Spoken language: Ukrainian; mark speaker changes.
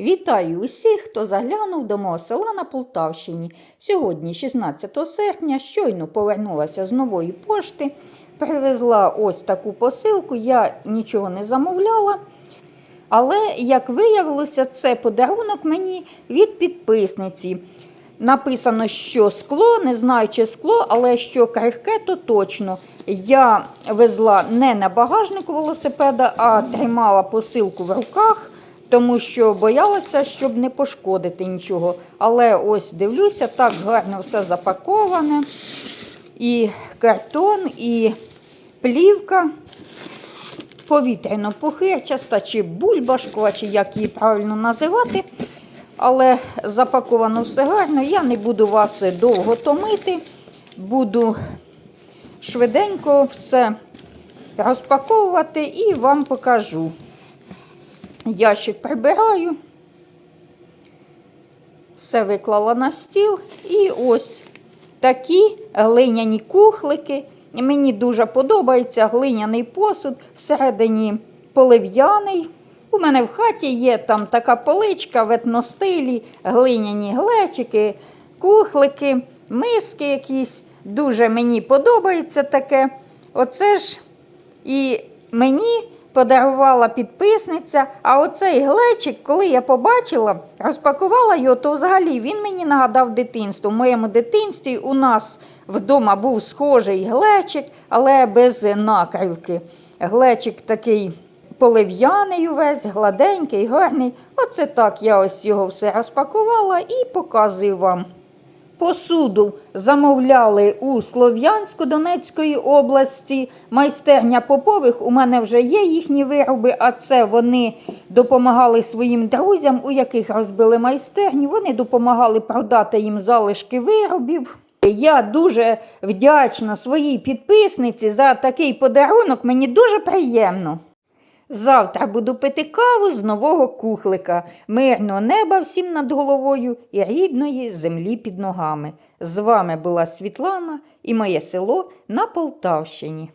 Speaker 1: Вітаю усіх, хто заглянув до мого села на Полтавщині. Сьогодні, 16 серпня, щойно повернулася з нової пошти, привезла ось таку посилку. Я нічого не замовляла. Але, як виявилося, це подарунок мені від підписниці. Написано, що скло, не знаю, чи скло, але що крихке, то точно. Я везла не на багажнику велосипеда, а тримала посилку в руках, тому що боялася, щоб не пошкодити нічого. Але ось дивлюся, так гарно все запаковане. І картон, і плівка повітряно-пухирчаста, чи бульбашкова, чи як її правильно називати. Але запаковано все гарно. Я не буду вас довго томити. Буду швиденько все розпаковувати і вам покажу. Ящик прибираю. Все виклала на стіл. І ось такі глиняні кухлики. Мені дуже подобається глиняний посуд, всередині полив'яний. У мене в хаті є там така поличка в етностилі, глиняні глечики, кухлики, миски якісь. Дуже мені подобається таке. Оце ж і мені подарувала підписниця. А оцей глечик, коли я побачила, розпакувала його, то взагалі він мені нагадав дитинство. В моєму дитинстві у нас вдома був схожий глечик, але без накривки. Глечик такий полив'яний увесь, гладенький, гарний. Оце так я ось його все розпакувала і показую вам. Посуду замовляли у Слов'янську Донецької області. Майстерня Попових. У мене вже є їхні вироби, а це вони допомагали своїм друзям, у яких розбили майстерню. Вони допомагали продати їм залишки виробів. Я дуже вдячна своїй підписниці за такий подарунок. Мені дуже приємно. Завтра буду пити каву з нового кухлика, мирного неба всім над головою і рідної землі під ногами. З вами була Світлана і моє село на Полтавщині.